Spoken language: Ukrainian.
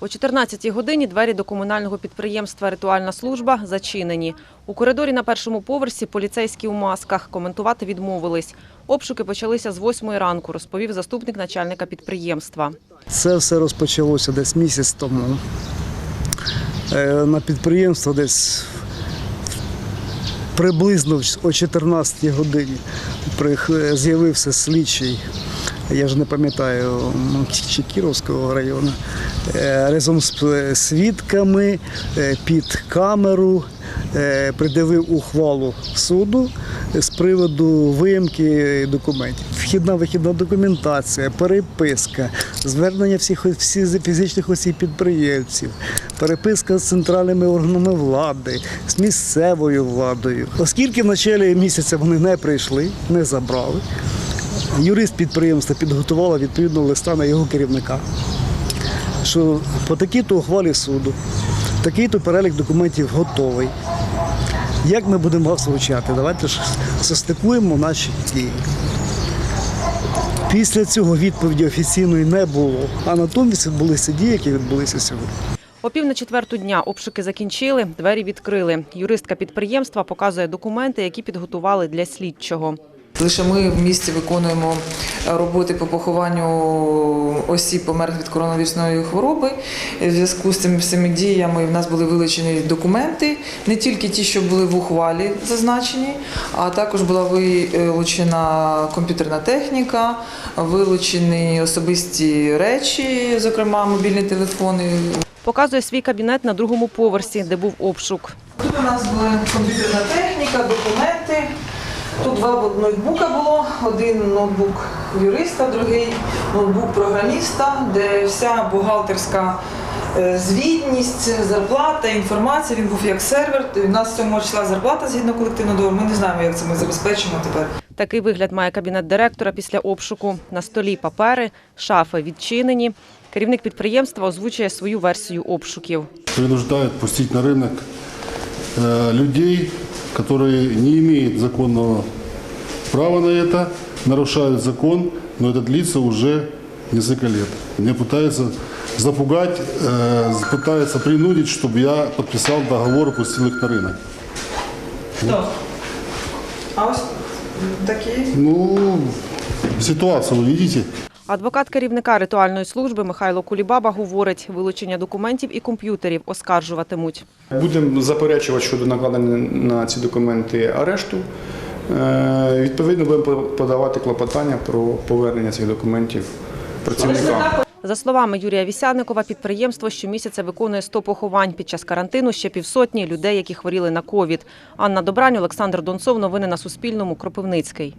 О 14-й годині двері до комунального підприємства Ритуальна служба зачинені. У коридорі на першому поверсі поліцейські у масках коментувати відмовились. Обшуки почалися з 8 ранку, розповів заступник начальника підприємства. Це все розпочалося десь місяць тому. Е, На підприємство десь приблизно о 14 годині з'явився слідчий, я ж не пам'ятаю, чи Кіровського району, е, разом з е, свідками е, під камеру придивив ухвалу суду з приводу виїмки документів. Вхідна вихідна документація, переписка, звернення всіх всіх фізичних осіб підприємців, переписка з центральними органами влади, з місцевою владою. Оскільки в началі місяця вони не прийшли, не забрали. Юрист підприємства підготувала відповідно листа на його керівника, що по такій-то ухвалі суду, такий-то перелік документів готовий. Як ми будемо вас вручати? Давайте ж состикуємо наші дії. Після цього відповіді офіційної не було, а натомість відбулися дії, які відбулися сьогодні. О пів на четверту дня обшуки закінчили, двері відкрили. Юристка підприємства показує документи, які підготували для слідчого. Лише ми в місті виконуємо роботи по похованню осіб померлих від коронавірусної хвороби. В зв'язку з цими всіми діями в нас були вилучені документи, не тільки ті, що були в ухвалі зазначені, а також була вилучена комп'ютерна техніка, вилучені особисті речі, зокрема мобільні телефони. Показує свій кабінет на другому поверсі, де був обшук. Тут у нас була комп'ютерна техніка, документи. Тут два ноутбука було: один ноутбук юриста, другий ноутбук програміста, де вся бухгалтерська е, звітність, зарплата, інформація. Він був як сервер. У нас 7 числа зарплата згідно колективного договору. Ми не знаємо, як це ми забезпечимо тепер. Такий вигляд має кабінет директора після обшуку. На столі папери, шафи відчинені. Керівник підприємства озвучує свою версію обшуків. принуждают пустить на рынок э, людей, которые не имеют законного права на это, нарушают закон, но это длится уже несколько лет. Мне пытаются запугать, э, пытаются принудить, чтобы я подписал договор и пустил их на рынок. Хто? А ось такі. Ну, ситуацию вы видите? Адвокат керівника ритуальної служби Михайло Кулібаба говорить, вилучення документів і комп'ютерів оскаржуватимуть. Будемо заперечувати щодо накладення на ці документи арешту. Е, Відповідно, будемо подавати клопотання про повернення цих документів працівникам. За словами Юрія Вісяникова, підприємство щомісяця виконує 100 поховань. Під час карантину ще півсотні людей, які хворіли на ковід. Анна Добрань, Олександр Донцов. Новини на Суспільному. Кропивницький.